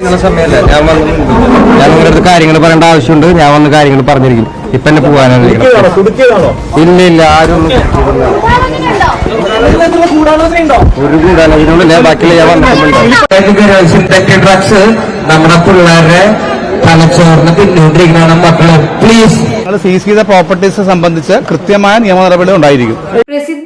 നിങ്ങളെ സമയമല്ല ഞാൻ ഞാൻ നിങ്ങളുടെ അടുത്ത് കാര്യങ്ങൾ പറയേണ്ട ആവശ്യമുണ്ട്. ഞാൻ വന്ന് കാര്യങ്ങൾ പറഞ്ഞിരിക്കും. ഇപ്പൊ എന്നെ പോകാനാണ് ഇല്ല ഇല്ല ആരും ഒന്നും ഒരു കൂടാലോചനയില്ല ബാക്കിയുള്ള ഞാൻ വന്നിട്ടുണ്ട്. ഡ്രഗ്സ് നമ്മുടെ പിള്ളേരുടെ തലച്ചോറിന് പിന്നോട്ടിരിക്കുന്ന മക്കളെ. പ്ലീസ് സീസ് ചെയ്ത പ്രോപ്പർട്ടീസ് സംബന്ധിച്ച് കൃത്യമായ നിയമ നടപടി ഉണ്ടായിരിക്കും.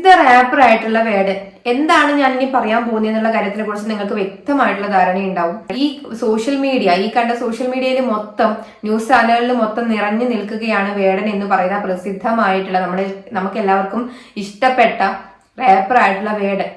പ്രസിദ്ധ റാപ്പർ ആയിട്ടുള്ള വേടൻ എന്താണ് ഞാൻ ഇനി പറയാൻ പോകുന്നത് എന്നുള്ള കാര്യത്തിനെ കുറിച്ച് നിങ്ങൾക്ക് വ്യക്തമായിട്ടുള്ള ധാരണ ഉണ്ടാവും. ഈ സോഷ്യൽ മീഡിയ ഈ കണ്ട സോഷ്യൽ മീഡിയയിൽ മൊത്തം ന്യൂസ് ചാനലുകളിൽ മൊത്തം നിറഞ്ഞു നിൽക്കുകയാണ് വേടൻ എന്ന് പറയുന്ന പ്രസിദ്ധമായിട്ടുള്ള നമ്മുടെ നമുക്ക് എല്ലാവർക്കും ഇഷ്ടപ്പെട്ട റാപ്പർ ആയിട്ടുള്ള വേടൻ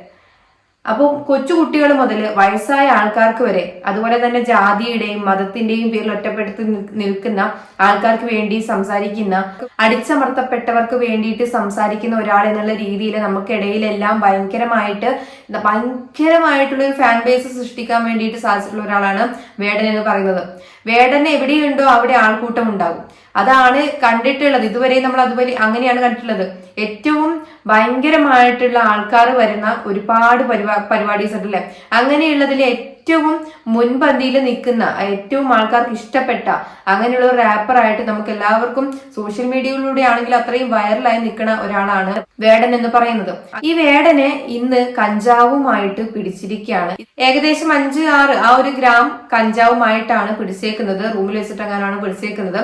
അപ്പോൾ കൊച്ചുകുട്ടികൾ മുതൽ വയസ്സായ ആൾക്കാർക്ക് വരെ അതുപോലെ തന്നെ ജാതിയുടെയും മതത്തിന്റെയും പേരിൽ ഒറ്റപ്പെടുത്തി നിൽക്കുന്ന ആൾക്കാർക്ക് വേണ്ടി സംസാരിക്കുന്ന അടിച്ചമർത്തപ്പെട്ടവർക്ക് വേണ്ടിയിട്ട് സംസാരിക്കുന്ന ഒരാൾ എന്നുള്ള രീതിയിൽ നമുക്കിടയിലെല്ലാം ഭയങ്കരമായിട്ട് ഭയങ്കരമായിട്ടുള്ള ഒരു ഫാൻ ബേസ് സൃഷ്ടിക്കാൻ വേണ്ടിയിട്ട് സാധിച്ചിട്ടുള്ള ഒരാളാണ് വേടൻ എന്ന് പറയുന്നത്. വേടൻ എവിടെയുണ്ടോ അവിടെ ആൾക്കൂട്ടം ഉണ്ടാകും അതാണ് കണ്ടിട്ടുള്ളത്. ഇതുവരെ നമ്മൾ അതുപോലെ അങ്ങനെയാണ് കണ്ടിട്ടുള്ളത്. ഏറ്റവും ഭയങ്കരമായിട്ടുള്ള ആൾക്കാർ വരുന്ന ഒരുപാട് പരിപാ പരിപാടീസ് ഉണ്ടല്ലേ? അങ്ങനെയുള്ളതിൽ ഏറ്റവും മുൻപന്തിയിൽ നിൽക്കുന്ന ഏറ്റവും ആൾക്കാർക്ക് ഇഷ്ടപ്പെട്ട അങ്ങനെയുള്ള ഒരു റാപ്പറായിട്ട് നമുക്ക് എല്ലാവർക്കും സോഷ്യൽ മീഡിയയിലൂടെ ആണെങ്കിൽ അത്രയും വൈറലായി നിൽക്കുന്ന ഒരാളാണ് വേടൻ എന്ന് പറയുന്നത്. ഈ വേടനെ ഇന്ന് കഞ്ചാവുമായിട്ട് പിടിച്ചിരിക്കുകയാണ്. ഏകദേശം അഞ്ച് ആറ് ആ ഒരു ഗ്രാം കഞ്ചാവുമായിട്ടാണ് പിടിച്ചേക്കുന്നത്. റൂമിൽ വെച്ചിട്ടെങ്ങാനാണ് പിടിച്ചേക്കുന്നത്.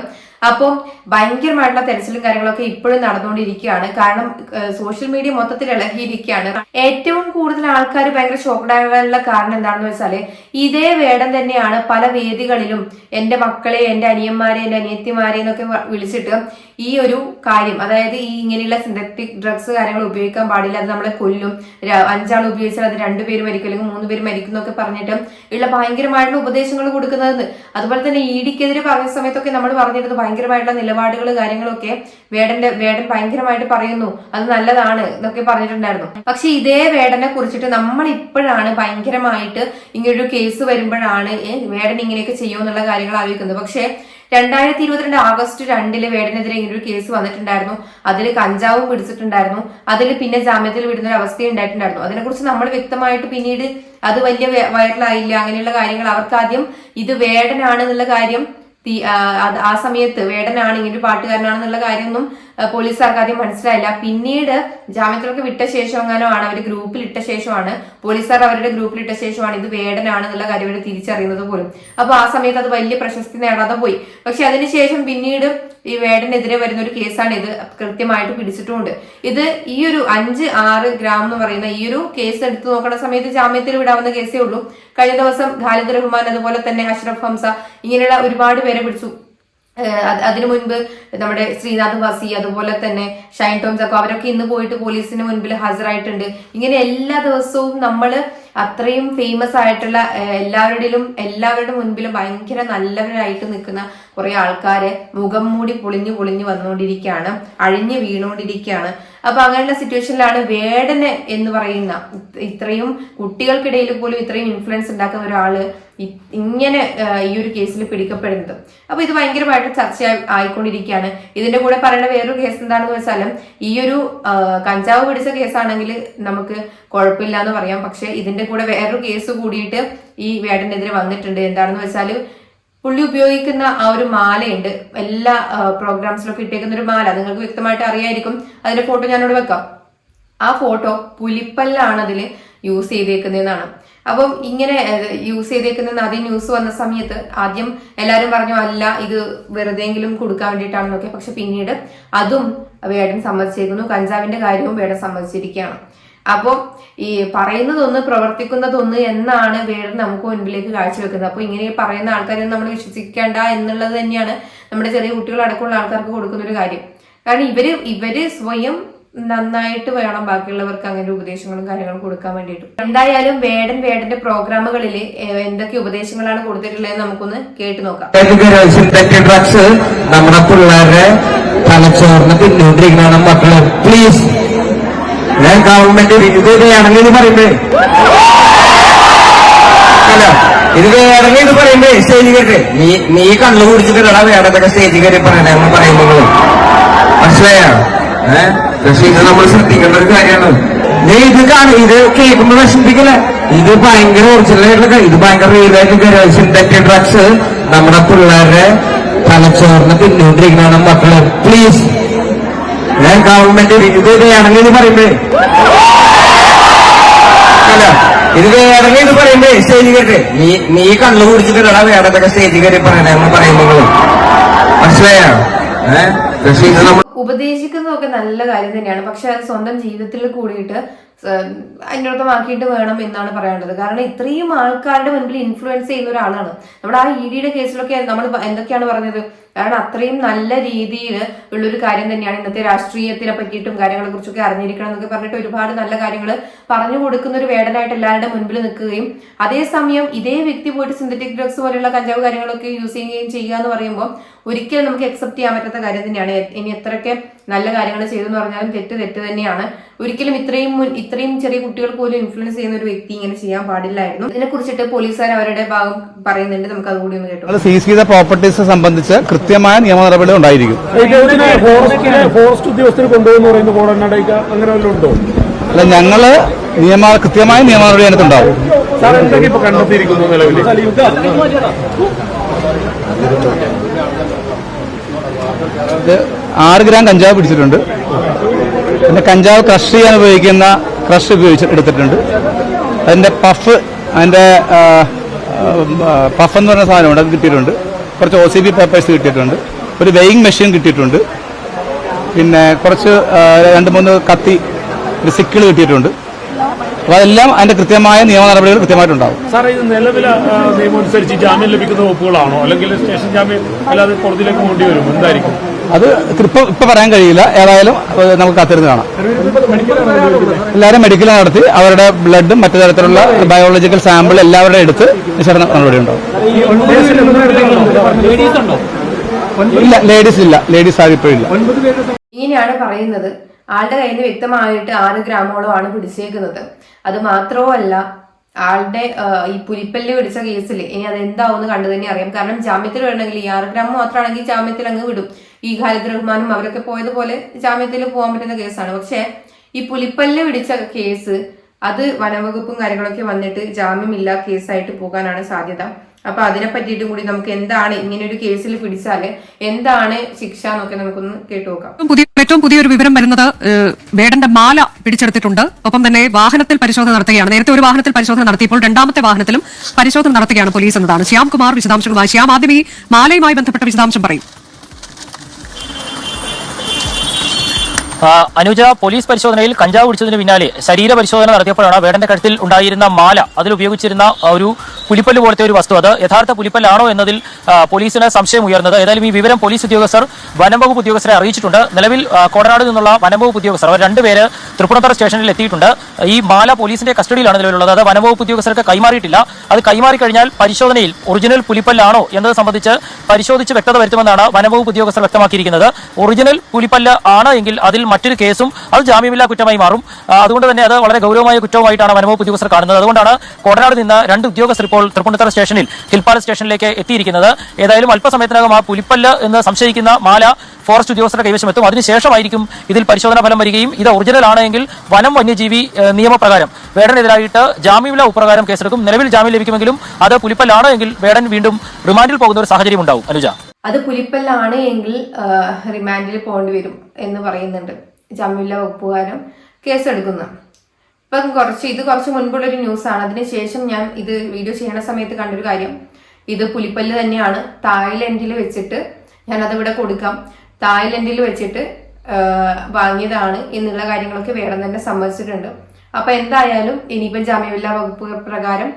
അപ്പം ഭയങ്കരമായിട്ടുള്ള തെരച്ചിലും കാര്യങ്ങളൊക്കെ ഇപ്പോഴും നടന്നുകൊണ്ടിരിക്കുകയാണ്. കാരണം സോഷ്യൽ മീഡിയ മൊത്തത്തിൽ ഇളകിയിരിക്കുകയാണ്. ഏറ്റവും കൂടുതൽ ആൾക്കാർ ഭയങ്കര ഷോക്ക്ഡ് ആകാനുള്ള കാരണം എന്താണെന്ന് വെച്ചാൽ ഇതേ വേടം തന്നെയാണ് പല വേദികളിലും എന്റെ മക്കളെ എന്റെ അനിയന്മാരെ എന്റെ അനിയത്തിമാരെ എന്നൊക്കെ വിളിച്ചിട്ട് ഈ ഒരു കാര്യം അതായത് ഈ ഇങ്ങനെയുള്ള സിന്തറ്റിക് ഡ്രഗ്സ് കാര്യങ്ങൾ ഉപയോഗിക്കാൻ പാടില്ല അത് നമ്മളെ കൊല്ലും അഞ്ചാൾ ഉപയോഗിച്ചാൽ അത് രണ്ടുപേര് മരിക്കും അല്ലെങ്കിൽ മൂന്ന് പേര് മരിക്കും എന്നൊക്കെ പറഞ്ഞിട്ട് ഉള്ള ഭയങ്കരമായിട്ടുള്ള ഉപദേശങ്ങൾ കൊടുക്കുന്നത്. അതുപോലെ തന്നെ ഇ ഡിക്കെതിരെ പറഞ്ഞ സമയത്തൊക്കെ നമ്മൾ പറഞ്ഞിരുന്നത് ഭയങ്കരമായിട്ടുള്ള നിലപാടുകൾ കാര്യങ്ങളൊക്കെ വേടന്റെ വേടൻ ഭയങ്കരമായിട്ട് പറയുന്നു. അത് നല്ലതാണ് എന്നൊക്കെ പറഞ്ഞിട്ടുണ്ടായിരുന്നു. പക്ഷെ ഇതേ വേടനെ കുറിച്ചിട്ട് നമ്മൾ ഇപ്പോഴാണ് ഭയങ്കരമായിട്ട് ഇങ്ങനൊരു കേസ് വരുമ്പോഴാണ് വേടൻ ഇങ്ങനെയൊക്കെ ചെയ്യുമെന്നുള്ള കാര്യങ്ങൾ ആലോചിക്കുന്നത്. പക്ഷേ രണ്ടായിരത്തി ഇരുപത്തിരണ്ട് ആഗസ്റ്റ് രണ്ടിൽ വേടനെതിരെ ഇങ്ങനെ ഒരു കേസ് വന്നിട്ടുണ്ടായിരുന്നു. അതിൽ കഞ്ചാവും പിടിച്ചിട്ടുണ്ടായിരുന്നു. അതിൽ പിന്നെ ജാമ്യത്തിൽ വിടുന്ന ഒരു അവസ്ഥ ഉണ്ടായിട്ടുണ്ടായിരുന്നു. അതിനെക്കുറിച്ച് നമ്മൾ വ്യക്തമായിട്ട് പിന്നീട് അത് വലിയ വൈറലായില്ല അങ്ങനെയുള്ള കാര്യങ്ങൾ. അവർക്ക് ആദ്യം ഇത് വേടനാണ് എന്നുള്ള കാര്യം ആ, സമയത്ത് വേടനാണ് ഇങ്ങനെ ഒരു പാട്ടുകാരനാണെന്നുള്ള കാര്യമൊന്നും പോലീസുകാർക്ക് ആദ്യം മനസ്സിലായില്ല. പിന്നീട് ജാമ്യത്തിലൊക്കെ വിട്ട ശേഷം എങ്ങാനോ ആണ് അവർ ഗ്രൂപ്പിൽ ഇട്ട ശേഷമാണ്. പോലീസുകാർ അവരുടെ ഗ്രൂപ്പിൽ ഇട്ട ശേഷമാണ് ഇത് വേടനാണ് എന്നുള്ള കാര്യം അവർ തിരിച്ചറിയുന്നത് പോലും. അപ്പൊ ആ സമയത്ത് അത് വലിയ പ്രശസ്തി നേടാതെ പോയി. പക്ഷെ അതിനുശേഷം പിന്നീട് ഈ വേടനെതിരെ വരുന്ന ഒരു കേസാണ് ഇത് കൃത്യമായിട്ട് പിടിച്ചിട്ടുമുണ്ട് ഇത് ഈ ഒരു അഞ്ച് ആറ് ഗ്രാം എന്ന് പറയുന്ന ഈ ഒരു കേസ് എടുത്തു നോക്കുന്ന സമയത്ത് ജാമ്യത്തിൽ വിടാവുന്ന കേസേ ഉള്ളൂ. കഴിഞ്ഞ ദിവസം ഖാലിദ് റഹ്മാൻ അതുപോലെ തന്നെ അഷ്റഫ് ഹംസ ഇങ്ങനെയുള്ള ഒരുപാട് പേരെ പിടിച്ചു. അതിനു മുൻപ് നമ്മുടെ ശ്രീനാഥ് വസി അതുപോലെ തന്നെ ഷൈൻ ടോം ചക്കോ അവരൊക്കെ ഇന്ന് പോയിട്ട് പോലീസിന് മുൻപിൽ ഹാജരായിട്ടുണ്ട്. ഇങ്ങനെ എല്ലാ ദിവസവും നമ്മൾ അത്രയും ഫേമസ് ആയിട്ടുള്ള എല്ലാവരുടെയും എല്ലാവരുടെ മുൻപിലും ഭയങ്കര നല്ലവരായിട്ട് നിൽക്കുന്ന കുറെ ആൾക്കാരെ മുഖം മൂടി പൊളിഞ്ഞു പൊളിഞ്ഞു വന്നുകൊണ്ടിരിക്കുകയാണ് അഴിഞ്ഞു വീണുകൊണ്ടിരിക്കുകയാണ്. അപ്പൊ അങ്ങനെയുള്ള സിറ്റുവേഷനിലാണ് വേടന് എന്ന് പറയുന്ന ഇത്രയും കുട്ടികൾക്കിടയിൽ പോലും ഇത്രയും ഇൻഫ്ലുവൻസ് ഉണ്ടാക്കുന്ന ഒരാൾ ഇങ്ങനെ ഈ ഒരു കേസിൽ പിടിക്കപ്പെടുന്നത്. അപ്പൊ ഇത് ഭയങ്കരമായിട്ട് ചർച്ച ആയിക്കൊണ്ടിരിക്കുകയാണ്. ഇതിന്റെ കൂടെ പറയുന്ന വേറൊരു കേസ് എന്താണെന്ന് വെച്ചാലും ഈ ഒരു കഞ്ചാവ് പിടിച്ച കേസാണെങ്കിൽ നമുക്ക് കുഴപ്പമില്ല എന്ന് പറയാം. പക്ഷെ ഇതിന്റെ കൂടെ വേറൊരു കേസ് കൂടിയിട്ട് ഈ വേടനെതിരെ വന്നിട്ടുണ്ട്. എന്താണെന്ന് വെച്ചാൽ പുള്ളി ഉപയോഗിക്കുന്ന ആ ഒരു മാലയുണ്ട്. എല്ലാ പ്രോഗ്രാംസിലൊക്കെ ഇട്ടേക്കുന്ന ഒരു മാല. നിങ്ങൾക്ക് വ്യക്തമായിട്ട് അറിയായിരിക്കും. അതിന്റെ ഫോട്ടോ ഞാനിവിടെ വെക്കാം. ആ ഫോട്ടോ പുലിപ്പല്ലാണ് അതിൽ യൂസ് ചെയ്തേക്കുന്നതെന്നാണ്. അപ്പം ഇങ്ങനെ യൂസ് ചെയ്തേക്കുന്ന ആദ്യം ന്യൂസ് വന്ന സമയത്ത് ആദ്യം എല്ലാവരും പറഞ്ഞു അല്ല ഇത് വെറുതെങ്കിലും കൊടുക്കാൻ വേണ്ടിയിട്ടാണെന്നൊക്കെ. പക്ഷെ പിന്നീട് അതും വേടൻ സമ്മതിച്ചേക്കുന്നു. കഞ്ചാവിന്റെ കാര്യവും വേടൻ സമ്മതിച്ചിരിക്കുകയാണ്. അപ്പോൾ ഈ പറയുന്നതൊന്ന് പ്രവർത്തിക്കുന്നതൊന്ന് എന്നാണ് വേടൻ നമുക്ക് മുൻപിലേക്ക് കാഴ്ചവെക്കുന്നത്. അപ്പോൾ ഇങ്ങനെ പറയുന്ന ആൾക്കാരെ നമ്മൾ വിശ്വസിക്കേണ്ട എന്നുള്ളത് തന്നെയാണ് നമ്മുടെ ചെറിയ കുട്ടികളടക്കമുള്ള ആൾക്കാർക്ക് കൊടുക്കുന്ന ഒരു കാര്യം. കാരണം ഇവർ ഇവർ സ്വയം നന്നായിട്ട് വേണം ബാക്കിയുള്ളവർക്ക് അങ്ങനെ ഉപദേശങ്ങളും കാര്യങ്ങളും കൊടുക്കാൻ വേണ്ടിയിട്ട്. എന്തായാലും വേടൻ വേടന്റെ പ്രോഗ്രാമുകളിൽ എന്തൊക്കെ ഉപദേശങ്ങളാണ് കൊടുത്തിട്ടുള്ളത് നമുക്കൊന്ന് കേട്ടു നോക്കാം. നമ്മുടെ പ്ലീസ് ഗവൺമെന്റ് വിരുദ്ധതയാണെങ്കിൽ ഇത് പറയുമ്പേ. അല്ല ഇത് ഇത് പറയുമ്പേ സ്റ്റേജ് കയറി നീ നീ കണ്ണു കുടിച്ചിട്ടില്ലടാ വേണ്ടതൊക്കെ സ്റ്റേജ് കയറി പറയണെന്ന് പറയുമ്പോൾ മനസ്സിലായോ? ഏഹ് പക്ഷെ ഇത് നമ്മൾ ശ്രദ്ധിക്കേണ്ട ഒരു കാര്യമാണ്. നീ ഇത് കാണും ഇത് കേൾക്കുമ്പോൾ വിഷമിപ്പിക്കല്ലേ? ഇത് ഭയങ്കര ഒറിജിനൽ ആയിട്ടുള്ള ഇത് ഭയങ്കര റിയൽ ആയിട്ട് സിന്തറ്റിക് ഡ്രഗ്സ് നമ്മുടെ പിള്ളേരുടെ തലച്ചോറിന് തിന്നുകൊണ്ടിരിക്കുന്നതാണ് മക്കൾ. പ്ലീസ് ഞാൻ ഗവൺമെന്റ് വേണമെങ്കിൽ ഇത് പറയുമ്പേ. അല്ല ഇത് ഇറങ്ങി ഇത് പറയുമ്പേ സ്റ്റേജ് കയറി നീ നീ കണ്ണു കുടിച്ചിട്ടില്ലടാ വേണ്ടതൊക്കെ സ്റ്റേജ് കയറി പറയണെന്ന് പറയുമ്പോൾ മനസ്സിലായോ? ഉപദേശിക്കുന്നതൊക്കെ നല്ല കാര്യം തന്നെയാണ്. പക്ഷെ അത് സ്വന്തം ജീവിതത്തിൽ കൂടിയിട്ട് അന്വർത്ഥമാക്കിയിട്ട് വേണം എന്നാണ് പറയേണ്ടത്. കാരണം ഇത്രയും ആൾക്കാരുടെ മുൻപിൽ ഇൻഫ്ലുവൻസ് ചെയ്യുന്ന ഒരാളാണ്. നമ്മുടെ ആ ഇ ഡിയുടെ കേസിലൊക്കെ നമ്മൾ എന്തൊക്കെയാണ് പറഞ്ഞത്? കാരണം അത്രയും നല്ല രീതിയിൽ ഉള്ളൊരു കാര്യം തന്നെയാണ് ഇന്നത്തെ രാഷ്ട്രീയത്തിനെ പറ്റിയിട്ടും കാര്യങ്ങളെ കുറിച്ചൊക്കെ അറിഞ്ഞിരിക്കണം എന്നൊക്കെ പറഞ്ഞിട്ട് ഒരുപാട് നല്ല കാര്യങ്ങൾ പറഞ്ഞു കൊടുക്കുന്ന ഒരു വേടനായിട്ട് എല്ലാവരുടെ മുൻപിൽ നിൽക്കുകയും അതേസമയം ഇതേ വ്യക്തി പോയിട്ട് സിന്തറ്റിക് ഡ്രഗ്സ് പോലെയുള്ള കഞ്ചാവ് കാര്യങ്ങളൊക്കെ യൂസ് ചെയ്യുകയും ചെയ്യുക എന്ന് പറയുമ്പോൾ ഒരിക്കലും നമുക്ക് അക്സെപ്റ്റ് ചെയ്യാൻ പറ്റാത്ത കാര്യം തന്നെയാണ്. ഇനി എത്രയൊക്കെ നല്ല കാര്യങ്ങൾ ചെയ്തെന്ന് പറഞ്ഞാലും തെറ്റ് തെറ്റ് തന്നെയാണ്. ഒരിക്കലും ഇത്രയും ഇത്രയും ചെറിയ കുട്ടികൾ പോലും ഇൻഫ്ലുവൻസ് ചെയ്യുന്ന ഒരു വ്യക്തി ഇങ്ങനെ ചെയ്യാൻ പാടില്ലായിരുന്നു. ഇതിനെ കുറിച്ചിട്ട് പോലീസുകാർ അവരുടെ ഭാഗം പറയുന്നുണ്ട്. നമുക്ക് അതുകൂടി ഒന്ന് കേട്ടോ. സീസ് ചെയ്ത പ്രോപ്പർട്ടീസ് സംബന്ധിച്ച് കൃത്യമായ നിയമ നടപടി ഉണ്ടായിരിക്കും ഫോറസ്റ്റ് ഉദ്യോഗസ്ഥർ കൊണ്ടുപോകുന്ന അല്ല ഞങ്ങൾ നിയമ കൃത്യമായ നിയമ നടപടി അതിനകത്തുണ്ടാവും ആറ് ഗ്രാം കഞ്ചാവ് പിടിച്ചിട്ടുണ്ട്. പിന്നെ കഞ്ചാവ് ക്രഷ് ചെയ്യാൻ ഉപയോഗിക്കുന്ന ക്രഷ് ഉപയോഗിച്ച് എടുത്തിട്ടുണ്ട്. അതിന്റെ പഫ് അതിന്റെ പഫ് എന്ന് പറയുന്ന സാധനമുണ്ട് അത് കിട്ടിയിട്ടുണ്ട്. കുറച്ച് ഒ സി ബി പേപ്പേഴ്സ് കിട്ടിയിട്ടുണ്ട്. ഒരു വെയിങ് മെഷീൻ കിട്ടിയിട്ടുണ്ട്. പിന്നെ കുറച്ച് രണ്ട് മൂന്ന് കത്തി ഒരു സിക്കിൾ കിട്ടിയിട്ടുണ്ട്. അപ്പോൾ അതെല്ലാം അതിന്റെ കൃത്യമായ നിയമ നടപടികൾ കൃത്യമായിട്ടുണ്ടാവും. സാർ ഇത് നിലവിലെ നിയമം അനുസരിച്ച് ജാമ്യം ലഭിക്കുന്ന വകുപ്പുകളാണോ? അല്ലെങ്കിൽ സ്റ്റേഷൻ ജാമ്യം അല്ലാതെ പുറത്തിലേക്ക് പോകേണ്ടി വരും എന്തായിരിക്കും? അത് ഇപ്പൊ ഇപ്പൊ പറയാൻ കഴിയില്ല. ഏതായാലും നമുക്ക് കാത്തിരുന്ന് കാണാം. എല്ലാവരും മെഡിക്കൽ നടത്തി അവരുടെ ബ്ലഡും മറ്റു തരത്തിലുള്ള ബയോളജിക്കൽ സാമ്പിൾ എല്ലാവരുടെ എടുത്ത് നിശ്ചയം നടപടി ഉണ്ടാവും. ഇല്ല ലേഡീസ് ഇല്ല. ലേഡീസ് ആരും ഇപ്പോഴില്ല ഇങ്ങനെയാണ് പറയുന്നത്. ആളുടെ കയ്യിൽ നിന്ന് വ്യക്തമായിട്ട് ആറ് ഗ്രാമോളമാണ് പിടിച്ചേക്കുന്നത്. അത് മാത്രവുമല്ല ആളുടെ ഈ പുലിപ്പല്ല് പിടിച്ച കേസിൽ ഇനി അത് എന്താവുമെന്ന് കണ്ടു തന്നെ അറിയാം. കാരണം ജാമ്യത്തിൽ വരണമെങ്കിൽ ഈ ആറ് ഗ്രാം മാത്രമാണെങ്കിൽ ജാമ്യത്തിൽ അങ്ങ് വിടും. ഈ ഖാലിദ് റഹ്മാനും അവരൊക്കെ പോയതുപോലെ ജാമ്യത്തിൽ പോകാൻ പറ്റുന്ന കേസാണ്. പക്ഷേ ഈ പുലിപ്പല്ല് പിടിച്ച കേസ് അത് വനവകുപ്പും കാര്യങ്ങളൊക്കെ വന്നിട്ട് ജാമ്യമില്ല കേസായിട്ട് പോകാനാണ് സാധ്യത. അപ്പൊ അതിനെ പറ്റിയിട്ട് കൂടി നമുക്ക് എന്താണ് ഇങ്ങനെ ഒരു കേസിൽ പിടിച്ചാൽ എന്താണ് ശിക്ഷ എന്നൊക്കെ നമുക്കൊന്ന് കേട്ടു നോക്കാം. പുതിയ ഏറ്റവും പുതിയൊരു വിവരം വരുന്നത് വേടന്റെ മാല പിടിച്ചെടുത്തിട്ടുണ്ട്. ഒപ്പം തന്നെ വാഹനത്തിൽ പരിശോധന നടത്തുകയാണ്. നേരത്തെ ഒരു വാഹനത്തിൽ പരിശോധന നടത്തിയപ്പോൾ രണ്ടാമത്തെ വാഹനത്തിലും പരിശോധന നടത്തുകയാണ് പോലീസ് എന്നതാണ്. ശ്യാം കുമാർ വിശദാംശങ്ങളുമായി. ശ്യാം ആദ്യം ഈ മാലയുമായി ബന്ധപ്പെട്ട വിശദാംശം പറയും. അനുജ പോലീസ് പരിശോധനയിൽ കഞ്ചാവ് പിടിച്ചതിന് പിന്നാലെ ശരീര പരിശോധന നടത്തിയപ്പോഴാണ് വേടന്റെ കഴുത്തിൽ ഉണ്ടായിരുന്ന മാല. അതിൽ ഉപയോഗിച്ചിരുന്ന ഒരു പുലിപ്പല്ല് പോലത്തെ ഒരു വസ്തു. അത് യഥാർത്ഥ പുലിപ്പല്ലാണോ എന്നതിൽ പോലീസിന് സംശയം ഉയർന്നത്. ഏതായാലും ഈ വിവരം പോലീസ് ഉദ്യോഗസ്ഥർ വനംവകുപ്പ് ഉദ്യോഗസ്ഥരെ അറിയിച്ചിട്ടുണ്ട്. നിലവിൽ കോടനാട് നിന്നുള്ള വനംവകുപ്പ് ഉദ്യോഗസ്ഥർ അവർ രണ്ടുപേര് തൃപ്പൂണിത്തറ സ്റ്റേഷനിൽ എത്തിയിട്ടുണ്ട്. ഈ മാല പോലീസിന്റെ കസ്റ്റഡിയിലാണ് നിലവിലുള്ളത്. അത് വനംവകുപ്പ് ഉദ്യോഗസ്ഥർക്ക് കൈമാറിയിട്ടില്ല. അത് കൈമാറി കഴിഞ്ഞാൽ പരിശോധനയിൽ ഒറിജിനൽ പുലിപ്പല്ലാണോ എന്നത് സംബന്ധിച്ച് പരിശോധിച്ച് വ്യക്തത വരുത്തുമെന്നാണ് വനംവകുപ്പ് ഉദ്യോഗസ്ഥർ വ്യക്തമാക്കിയിരിക്കുന്നത്. ഒറിജിനൽ പുലിപ്പല്ല് ആണ് എങ്കിൽ അതിൽ മറ്റൊരു കേസും അത് ജാമ്യമില്ലാ കുറ്റമായി മാറും. അതുകൊണ്ട് തന്നെ അത് വളരെ ഗൗരവമായ കുറ്റവുമായിട്ടാണ് വനംവകുപ്പ് ഉദ്യോഗസ്ഥർ കാണുന്നത്. അതുകൊണ്ടാണ് കോടനാട് നിന്ന് രണ്ട് ഉദ്യോഗസ്ഥർ ഇപ്പോൾ തൃപ്പൂണിത്തറ സ്റ്റേഷനിൽ ഹിൽപ്പാല സ്റ്റേഷനിലേക്ക് എത്തിയിരിക്കുന്നത്. ഏതായാലും അല്പസമയത്തിനകം ആ പുലിപ്പല്ല് എന്ന് സംശയിക്കുന്ന മാല ഫോറസ്റ്റ് ഉദ്യോഗസ്ഥരുടെ കൈവശം എത്തും. അതിനുശേഷമായിരിക്കും ഇതിൽ പരിശോധനാ ഫലം വരികയും ഇത് ഒറിജിനൽ ആണെങ്കിൽ വനം വന്യജീവി നിയമപ്രകാരം വേടനെതിരായിട്ട് ജാമ്യമില്ലാ ഉപ്രകാരം കേസെടുക്കും. നിലവിൽ ജാമ്യം ലഭിക്കുമെങ്കിലും അത് പുലിപ്പല്ലാണ് എങ്കിൽ വേടൻ വീണ്ടും റിമാൻഡിൽ പോകുന്ന ഒരു സാഹചര്യം ഉണ്ടാവും അനുജ. അത് പുലിപ്പല്ലാണ് എങ്കിൽ റിമാൻഡിൽ പോകേണ്ടി വരും എന്ന് പറയുന്നുണ്ട്. ജാമ്യമില്ല വകുപ്പുകാരും കേസെടുക്കുന്നു. ഇപ്പം കുറച്ച് ഇത് കുറച്ച് മുൻപുള്ളൊരു ന്യൂസാണ്. അതിനുശേഷം ഞാൻ ഇത് വീഡിയോ ചെയ്യണ സമയത്ത് കണ്ടൊരു കാര്യം. ഇത് പുലിപ്പല്ല് തന്നെയാണ്. തായ്ലൻഡിൽ വെച്ചിട്ട് ഞാൻ അതിവിടെ കൊടുക്കാം. തായ്ലൻഡിൽ വെച്ചിട്ട് വാങ്ങിയതാണ്. എന്നുള്ള കാര്യങ്ങളൊക്കെ വേണം തന്നെ സമ്മതിച്ചിട്ടുണ്ട്. അപ്പൊ എന്തായാലും ഇനിയിപ്പം ജാമ്യമില്ലാ വകുപ്പ് പ്രകാരം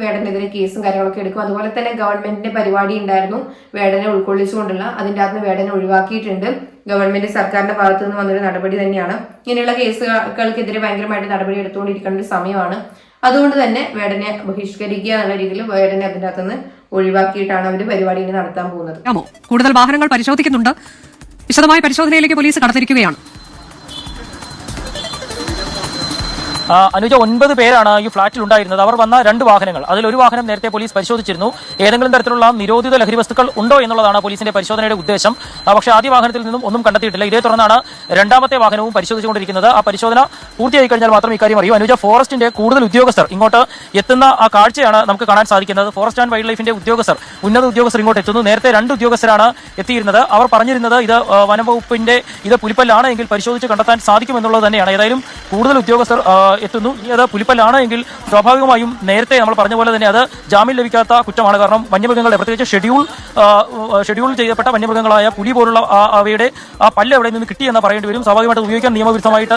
വേടനെതിരെ കേസും കാര്യങ്ങളൊക്കെ എടുക്കും. അതുപോലെ തന്നെ ഗവൺമെന്റിന്റെ പരിപാടി ഉണ്ടായിരുന്നു വേടനെ ഉൾക്കൊള്ളിച്ചുകൊണ്ടുള്ള. അതിന്റെ അകത്ത് വേടനെ ഒഴിവാക്കിയിട്ടുണ്ട്. ഗവൺമെന്റ് സർക്കാരിന്റെ ഭാഗത്തു നിന്ന് വന്നൊരു നടപടി തന്നെയാണ്. ഇങ്ങനെയുള്ള കേസുകൾക്കെതിരെ ഭയങ്കരമായിട്ട് നടപടി എടുത്തുകൊണ്ടിരിക്കേണ്ട ഒരു സമയമാണ്. അതുകൊണ്ട് തന്നെ വേടനെ ബഹിഷ്കരിക്കുക എന്നുള്ള രീതിയിൽ വേടനെ അതിന്റെ അകത്തുനിന്ന് ഒഴിവാക്കിയിട്ടാണ് അവർ പരിപാടി നടത്താൻ പോകുന്നത്. കൂടുതൽ വാഹനങ്ങൾ പരിശോധിക്കുന്നുണ്ട്. വിശദമായ പരിശോധനയിലേക്ക് പോലീസ് കടന്നിരിക്കുകയാണ് അനുജ ഒൻപത് പേരാണ് ഈ ഫ്ളാറ്റിൽ ഉണ്ടായിരുന്നത്. അവർ വന്ന രണ്ട് വാഹനങ്ങൾ. അതിൽ ഒരു വാഹനം നേരത്തെ പോലീസ് പരിശോധിച്ചിരുന്നു. ഏതെങ്കിലും തരത്തിലുള്ള നിരോധിത ലഹരി വസ്തുക്കൾ ഉണ്ടോ എന്നുള്ളതാണ് പോലീസിന്റെ പരിശോധനയുടെ ഉദ്ദേശം. പക്ഷേ ആദ്യ വാഹനത്തിൽ നിന്നും ഒന്നും കണ്ടെത്തിയിട്ടില്ല. ഇതേ തുടർന്നാണ് രണ്ടാമത്തെ വാഹനവും പരിശോധിച്ചുകൊണ്ടിരിക്കുന്നത്. ആ പരിശോധന പൂർത്തിയായി കഴിഞ്ഞാൽ മാത്രം ഇക്കാര്യം അറിയൂ അനുജ ഫോറസ്റ്റിന്റെ കൂടുതൽ ഉദ്യോഗസ്ഥർ ഇങ്ങോട്ട് എത്തുന്ന ആ കാഴ്ചയാണ് നമുക്ക് കാണാൻ സാധിക്കുന്നത്. ഫോറസ്റ്റ് ആൻഡ് വൈൽഡ് ലൈഫിന്റെ ഉദ്യോഗസ്ഥർ ഉന്നത ഉദ്യോഗസ്ഥർ ഇങ്ങോട്ട് എത്തുന്നു. നേരത്തെ രണ്ട് ഉദ്യോഗസ്ഥരാണ് എത്തിയിരുന്നത്. അവർ പറഞ്ഞിരുന്നത് ഇത് വനവകുപ്പിന്റെ ഇത് പുലിപ്പല്ലാണ് എങ്കിൽ പരിശോധിച്ച് കണ്ടെത്താൻ സാധിക്കുമെന്നുള്ളത് തന്നെയാണ്. ഏതായാലും കൂടുതൽ ഉദ്യോഗസ്ഥർ എത്തുന്നു. ഇനി അത് പുലിപ്പല്ലാണ് എങ്കിൽ സ്വാഭാവികമായും നേരത്തെ നമ്മൾ പറഞ്ഞ പോലെ തന്നെ അത് ജാമ്യം ലഭിക്കാത്ത കുറ്റമാണ്. കാരണം വന്യമൃഗങ്ങളുടെ പ്രത്യേകിച്ച് ഷെഡ്യൂൾ ഷെഡ്യൂൾ ചെയ്യപ്പെട്ട വന്യമൃഗങ്ങളായ പുലി പോലുള്ള അവയുടെ ആ പല്ല് എവിടെ നിന്ന് കിട്ടി കിട്ടിയെന്ന് പറയേണ്ടി വരും. സ്വാഭാവികമായിട്ട് ഉപയോഗിക്കാൻ നിയമവിരുദ്ധമായിട്ട്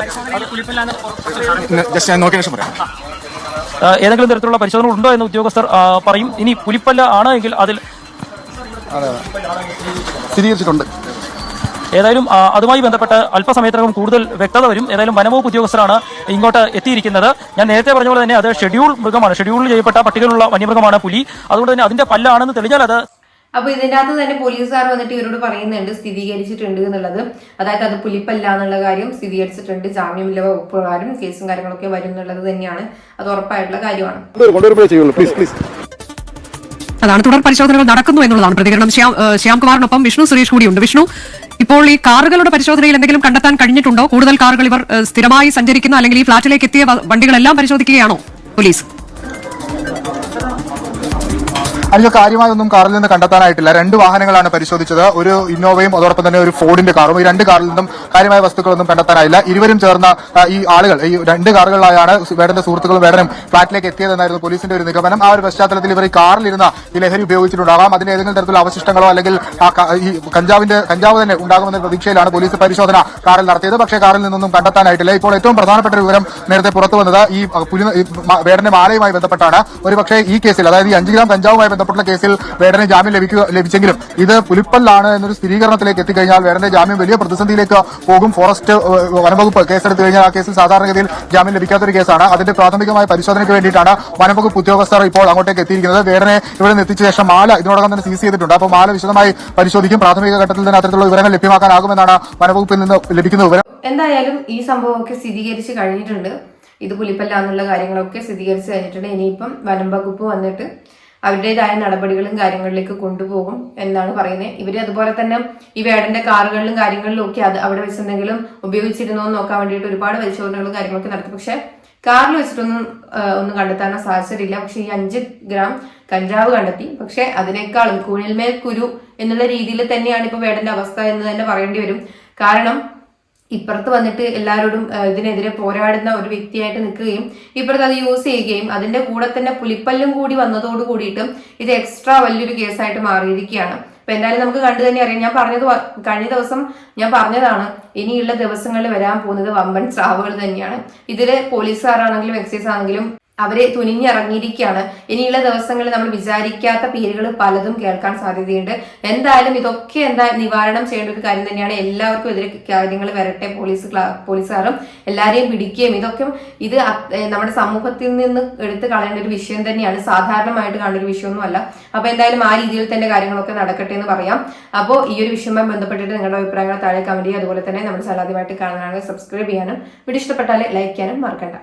ജസ്റ്റ് ഞാൻ നോക്കിയ ശേഷം പറയാം. ഏതെങ്കിലും തരത്തിലുള്ള പരിശോധന ഉണ്ടോ എന്ന് ഉദ്യോഗസ്ഥർ പറയും. ഇനി പുലിപ്പല്ല ആണ് എങ്കിൽ അതിൽ സ്ഥിരീകരിച്ചിട്ടുണ്ട്. ഏതായാലും അതുമായി ബന്ധപ്പെട്ട് അല്പസമയത്തിനകം കൂടുതൽ വ്യക്തത വരും. ഏതായാലും വനംവകുപ്പ് ഉദ്യോഗസ്ഥരാണ് ഇങ്ങോട്ട് എത്തിയിരിക്കുന്നത്. ഞാൻ നേരത്തെ പറഞ്ഞ പോലെ തന്നെ അത് ഷെഡ്യൂൾ മൃഗമാണ്. ഷെഡ്യൂൾ ചെയ്യപ്പെട്ട പട്ടികയിലുള്ള വന്യമൃഗമാണ് പുലി. അതുകൊണ്ട് തന്നെ അതിന്റെ പല്ലാണെന്ന് തെളിഞ്ഞാൽ അത് അപ്പൊ ഇതിന്റെ അകത്ത് തന്നെ പോലീസുകാർ വന്നിട്ട് ഇവരോട് പറയുന്നുണ്ട് സ്ഥിരീകരിച്ചിട്ടുണ്ട് എന്നുള്ളത്. അതായത് അത് പുലിപ്പല്ല എന്നുള്ള കാര്യം സ്ഥിരീകരിച്ചിട്ടുണ്ട്. ജാമ്യമില്ല വകുപ്പ് പ്രകാരം കേസും കാര്യങ്ങളൊക്കെ വരും എന്നുള്ളത് തന്നെയാണ്. അത് ഉറപ്പായിട്ടുള്ള കാര്യമാണ്. അതാണ് തുടർ പരിശോധനകൾ നടക്കുന്നു എന്നുള്ളതാണ് പ്രതികരണം. ശ്യാംകുമാറിനൊപ്പം വിഷ്ണു സുരേഷ് കൂടിയുണ്ട്. വിഷ്ണു ഇപ്പോൾ ഈ കാറുകളുടെ പരിശോധനയിൽ എന്തെങ്കിലും കണ്ടെത്താൻ കഴിഞ്ഞിട്ടുണ്ടോ? കൂടുതൽ കാറുകൾ ഇവർ സ്ഥിരമായി സഞ്ചരിക്കുന്ന അല്ലെങ്കിൽ ഈ ഫ്ളാറ്റിലേക്ക് എത്തിയ വണ്ടികളെല്ലാം പരിശോധിക്കുകയാണോ പോലീസ്? അതിൽ കാര്യമായൊന്നും കാറിൽ നിന്ന് കണ്ടെത്താനായിട്ടില്ല. രണ്ട് വാഹനങ്ങളാണ് പരിശോധിച്ചത്. ഒരു ഇന്നോവയും അതോടൊപ്പം തന്നെ ഒരു ഫോർഡിന്റെ കാറും. ഈ രണ്ട് കാറിൽ നിന്നും കാര്യമായ വസ്തുക്കളൊന്നും കണ്ടെത്താനായില്ല. ഇരുവരും ചേർന്ന ഈ ആളുകൾ ഈ രണ്ട് കാറുകളിലായാണ് വേടന്റെ സുഹൃത്തുക്കളും വേടനും ഫ്ളാറ്റിലേക്ക് എത്തിയതെന്നായിരുന്നു പോലീസിന്റെ ഒരു നിഗമനം. ആ ഒരു പശ്ചാത്തലത്തിൽ ഇവർ ഈ കാറിലിരുന്ന ഈ ലഹരി ഉപയോഗിച്ചിട്ടുണ്ടാകാം. അതിന് ഏതെങ്കിലും തരത്തിലുള്ള അവശിഷ്ടങ്ങളോ അല്ലെങ്കിൽ ഈ കഞ്ചാവിന്റെ കഞ്ചാവ് തന്നെ ഉണ്ടാകുമെന്ന പ്രതീക്ഷയിലാണ് പോലീസ് പരിശോധന കാറിൽ നടത്തിയത്. പക്ഷേ കാറിൽ നിന്നൊന്നും കണ്ടെത്താനായിട്ടില്ല. ഇപ്പോൾ ഏറ്റവും പ്രധാനപ്പെട്ട വിവരം നേരത്തെ പുറത്തു വന്നത് ഈ പുലി വേടന്റെ മാലയുമായി ബന്ധപ്പെട്ടാണ്. ഒരു പക്ഷേ ഈ കേസിൽ അതായത് ഈ അഞ്ച് ഗ്രാം കഞ്ചാവുമായി ബന്ധപ്പെട്ട കേസിൽ വേടനെ ജാമ്യം ലഭിച്ചെങ്കിലും ഇത് പുലിപ്പല്ലാണ് എന്നൊരു സ്ഥിരീകരണത്തിലേക്ക് എത്തിക്കഴിഞ്ഞാൽ വേടന്റെ ജാമ്യം വലിയ പ്രതിസന്ധിയിലേക്ക് പോകും. ഫോറസ്റ്റ് വനംവകുപ്പ് കേസെടുത്തു കഴിഞ്ഞാൽ ആ കേസിൽ സാധാരണഗതിയിൽ ജാമ്യം ലഭിക്കാത്തൊരു കേസാണ്. അതിന്റെ പ്രാഥമികമായ പരിശോധനയ്ക്ക് വേണ്ടിയിട്ടാണ് വനംവകുപ്പ് ഉദ്യോഗസ്ഥർ ഇപ്പോൾ അങ്ങോട്ടേക്ക് എത്തിയിരിക്കുന്നത്. വേടനെ ഇവിടെ നിന്ന് എത്തിച്ച ശേഷം മാല ഇതിനോടകം തന്നെ സീസ് ചെയ്തിട്ടുണ്ട്. അപ്പോൾ മാല വിശദമായി പരിശോധിക്കും. പ്രാഥമിക ഘട്ടത്തിൽ തന്നെ അത്തരത്തിലുള്ള വിവരങ്ങൾ ലഭ്യമാക്കാനാകുമെന്നാണ് വനംവകുപ്പിൽ നിന്ന് ലഭിക്കുന്ന വിവരം. എന്തായാലും ഈ സംഭവമൊക്കെ സ്ഥിരീകരിച്ച് കഴിഞ്ഞിട്ടുണ്ട്. ഇത് പുലിപ്പല്ല എന്നുള്ള കാര്യങ്ങളൊക്കെ സ്ഥിരീകരിച്ച് കഴിഞ്ഞിട്ടുണ്ട്. ഇനിയിപ്പം വനം വകുപ്പ് വന്നിട്ട് അവരുടേതായ നടപടികളും കാര്യങ്ങളിലേക്ക് കൊണ്ടുപോകും എന്നാണ് പറയുന്നത്. ഇവർ അതുപോലെ തന്നെ ഈ വേടന്റെ കാറുകളിലും കാര്യങ്ങളിലും ഒക്കെ അത് അവിടെ വെച്ച് ഉപയോഗിച്ചിരുന്നോ എന്ന് നോക്കാൻ വേണ്ടിയിട്ട് ഒരുപാട് പരിശോധനകളും കാര്യങ്ങളൊക്കെ നടത്തി. പക്ഷെ കാറിൽ വെച്ചിട്ടൊന്നും ഒന്നും കണ്ടെത്താനോ സാധിച്ചിട്ടില്ല പക്ഷെ ഈ അഞ്ച് ഗ്രാം കഞ്ചാവ് കണ്ടെത്തി. പക്ഷെ അതിനേക്കാളും കുഴിൽമേൽ കുരു എന്നുള്ള രീതിയിൽ തന്നെയാണ് ഇപ്പൊ വേടന്റെ അവസ്ഥ എന്ന് തന്നെ പറയേണ്ടി വരും. കാരണം ഇപ്പുറത്ത് വന്നിട്ട് എല്ലാവരോടും ഇതിനെതിരെ പോരാടുന്ന ഒരു വ്യക്തിയായിട്ട് നിൽക്കുകയും ഇപ്പുറത്ത് അത് യൂസ് ചെയ്യുകയും അതിന്റെ കൂടെ തന്നെ പുലിപ്പല്ലും കൂടി വന്നതോട് കൂടിയിട്ടും ഇത് എക്സ്ട്രാ വലിയൊരു കേസായിട്ട് മാറിയിരിക്കുകയാണ്. അപ്പൊ എന്തായാലും നമുക്ക് കണ്ടു തന്നെ അറിയാം. ഞാൻ പറഞ്ഞത് കഴിഞ്ഞ ദിവസം ഞാൻ പറഞ്ഞതാണ് ഇനിയുള്ള ദിവസങ്ങളിൽ വരാൻ പോകുന്നത് വമ്പൻ സ്രാവുകൾ തന്നെയാണ്. ഇതിൽ പോലീസുകാരാണെങ്കിലും എക്സൈസ് ആണെങ്കിലും അവരെ തുനിഞ്ഞിറങ്ങിയിരിക്കുകയാണ്. ഇനിയുള്ള ദിവസങ്ങളിൽ നമ്മൾ വിചാരിക്കാത്ത പേരുകൾ പലതും കേൾക്കാൻ സാധ്യതയുണ്ട്. എന്തായാലും ഇതൊക്കെ എന്താ നിവാരണം ചെയ്യേണ്ട ഒരു കാര്യം തന്നെയാണ്. എല്ലാവർക്കും എതിരെ കാര്യങ്ങൾ വരട്ടെ പോലീസ് പോലീസുകാരും എല്ലാവരെയും പിടിക്കുകയും ഇതൊക്കെ ഇത് നമ്മുടെ സമൂഹത്തിൽ നിന്ന് എടുത്തു കളയേണ്ട ഒരു വിഷയം തന്നെയാണ്. സാധാരണമായിട്ട് കാണുന്ന ഒരു വിഷയമൊന്നുമല്ല. അപ്പൊ എന്തായാലും ആ രീതിയിൽ തന്നെ കാര്യങ്ങളൊക്കെ നടക്കട്ടെ എന്ന് പറയാം. അപ്പോൾ ഈ ഒരു വിഷയവുമായി ബന്ധപ്പെട്ടിട്ട് നിങ്ങളുടെ അഭിപ്രായങ്ങൾ താഴെ കമന്റ് ചെയ്യുക. അതുപോലെ തന്നെ നമ്മുടെ ചാനൽ ആദ്യമായിട്ട് സബ്സ്ക്രൈബ് ചെയ്യാനും വീഡിയോ ഇഷ്ടപ്പെട്ടാൽ ലൈക്ക് ചെയ്യാനും മറക്കണ്ട.